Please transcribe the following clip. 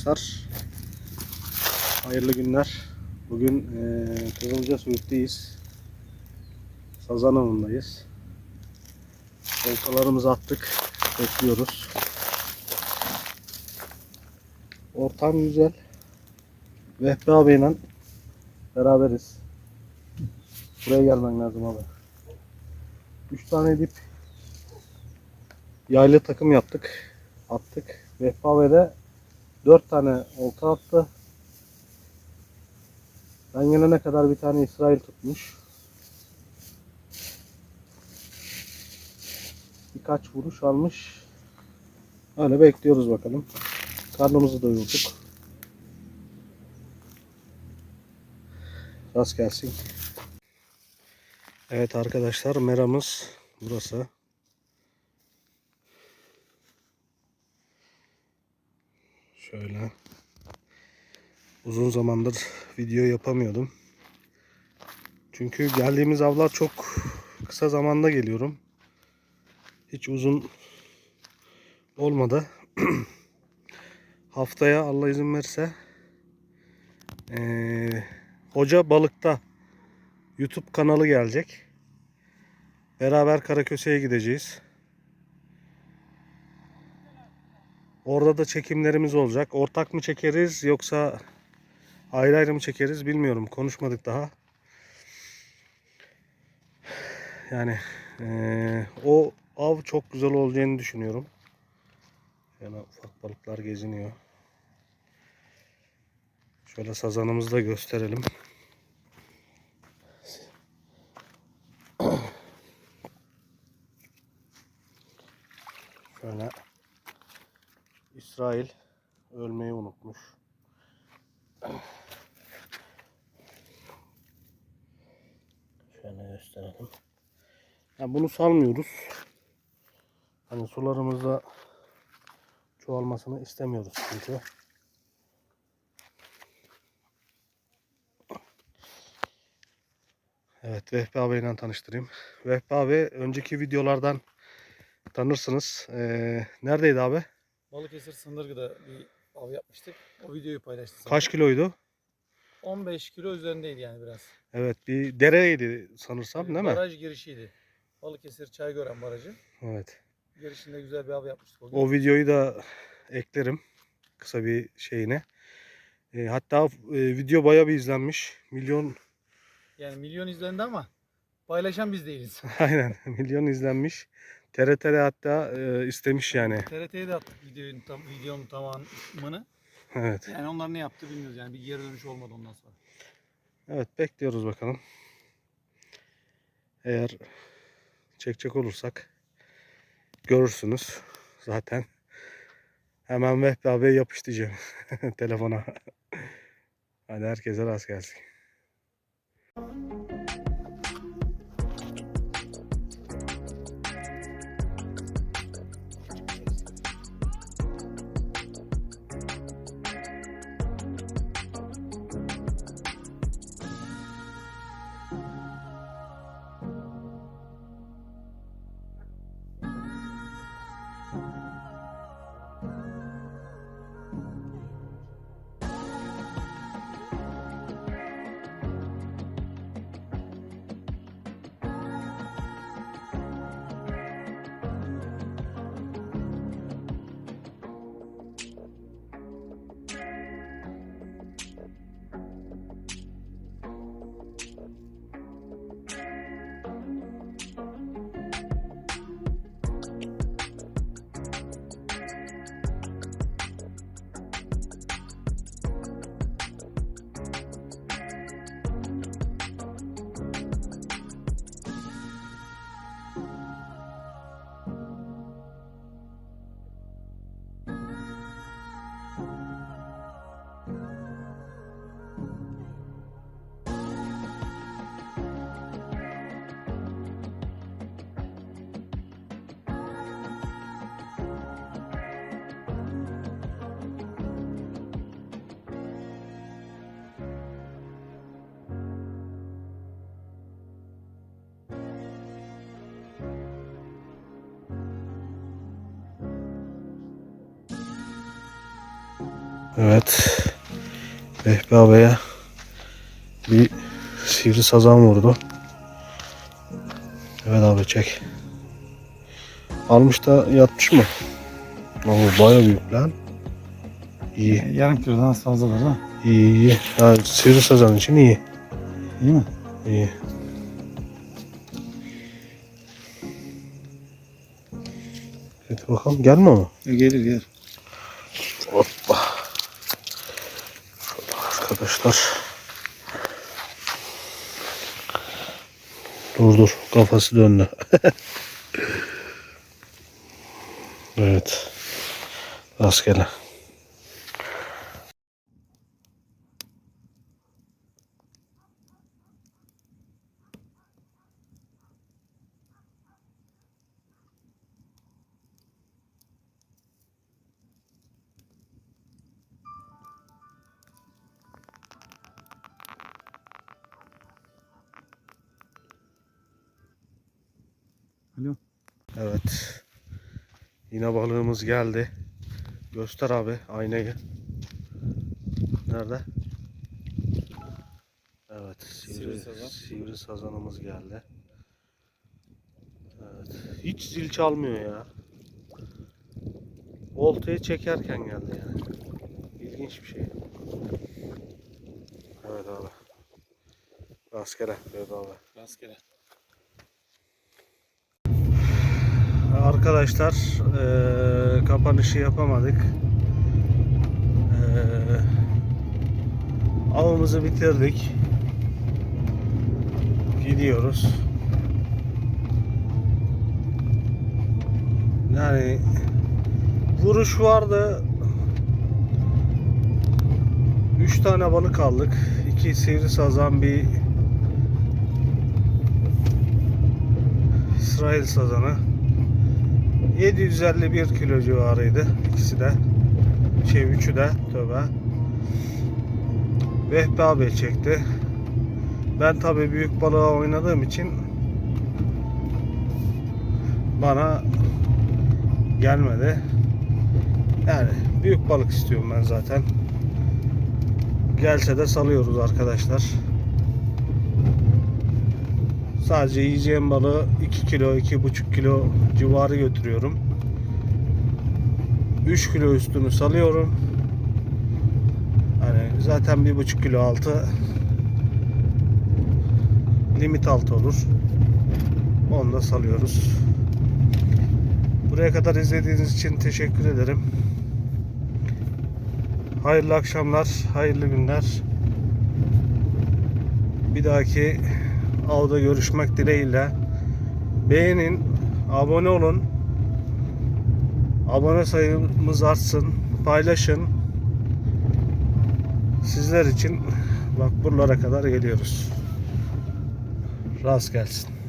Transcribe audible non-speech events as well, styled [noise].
Arkadaşlar hayırlı günler. Bugün eee Kızılca Söğüt'teyiz. Sazan Avı'ndayız. Oltalarımızı attık. Bekliyoruz. Ortam güzel. Vehbi abiyle beraberiz. Buraya gelmen lazım abi. 3 tane dip yaylı takım yaptık. Attık. Vehbi abi 4 tane olta attı. Ben gelene kadar bir tane İsrail tutmuş. Birkaç vuruş almış. Öyle bekliyoruz bakalım. Karnımızı doyurduk. Rast gelsin. Evet arkadaşlar meramız burası. Şöyle. Uzun zamandır video yapamıyordum. Çünkü geldiğimiz avlar çok kısa zamanda geliyorum. Hiç uzun olmadı. [clears throat] Haftaya Allah izin verirse eee, Hoca Balık'ta YouTube kanalı gelecek. Beraber Karaköse'ye gideceğiz. Orada da çekimlerimiz olacak. Ortak mı çekeriz yoksa ayrı ayrı mı çekeriz bilmiyorum. Konuşmadık daha. Yani eee, o av çok güzel olacağını düşünüyorum. Yani ufak balıklar geziniyor. Şöyle sazanımızı da gösterelim. Şöyle İsrail ölmeyi unutmuş. Şöyle gösterelim. Ya bunu salmıyoruz. Hani sularımızda çoğalmasını istemiyoruz çünkü. Evet Vehbi abiyle tanıştırayım. Vehbi abi önceki videolardan tanırsınız. Ee, neredeydi abi? Balıkesir Sındırgı'da bir av yapmıştık. O videoyu paylaştık. Kaç kiloydu? 15 kilo üzerindeydi yani biraz. Evet bir dereydi sanırsam Bir değil mi? Baraj girişiydi. Balıkesir Çaygören Barajı. Evet. Girişinde güzel bir av yapmıştık. O gün. O videoyu da eklerim kısa bir şeyine. E, hatta e, video bayağı bir izlenmiş. Milyon Yani milyon izlendi ama paylaşan biz değiliz. [laughs] aynen milyon izlenmiş. TRT'de hatta e, istemiş yani. TRT'ye de attık videonun, tam, videonun tamamını. Evet. Yani onlar ne yaptı bilmiyoruz yani bir geri dönüş olmadı ondan sonra. Evet bekliyoruz bakalım. Eğer çekecek olursak görürsünüz zaten. Hemen Vehbi abiye yapış [laughs] telefona. Hadi herkese rast gelsin. Evet. Vehbi abiye bir sivri sazan vurdu. Evet abi çek. Almış da yatmış mı? Oo, baya büyük lan. İyi, Yarım kilodan az fazla var ha. iyi, iyi. Ha, sivri sazan için iyi. İyi mi? İyi. Hadi bakalım gelme mi? Gelir gelir. Hoppa. Şöyle arkadaşlar. Dur dur kafası döndü. [laughs] evet. Rastgele. Evet. Yine balığımız geldi. Göster abi aynayı. Nerede? Evet. Sivri, Sivri sazan. sivri sazanımız geldi. Evet. Hiç zil çalmıyor ya. Oltayı çekerken geldi yani. İlginç bir şey. Evet abi. Rastgele. Evet abi. Rastgele. Arkadaşlar eee, kapanışı yapamadık. Eee, avımızı bitirdik. Gidiyoruz. Yani vuruş vardı. 3 tane balık aldık. 2 sivri sazan, bir İsrail sazanı. 751 kilo civarıydı ikisi de. Şey üçü de tövbe. Vehbi abi çekti. Ben tabi büyük balığa oynadığım için bana gelmedi. Yani büyük balık istiyorum ben zaten. Gelse de salıyoruz arkadaşlar. Sadece yiyeceğim balığı 2 kilo, 2,5 kilo civarı götürüyorum. 3 kilo üstünü salıyorum. Hani zaten 1,5 kilo altı limit altı olur. Onu da salıyoruz. Buraya kadar izlediğiniz için teşekkür ederim. Hayırlı akşamlar, hayırlı günler. Bir dahaki avda görüşmek dileğiyle. Beğenin, abone olun. Abone sayımız artsın, paylaşın. Sizler için bak buralara kadar geliyoruz. Rast gelsin.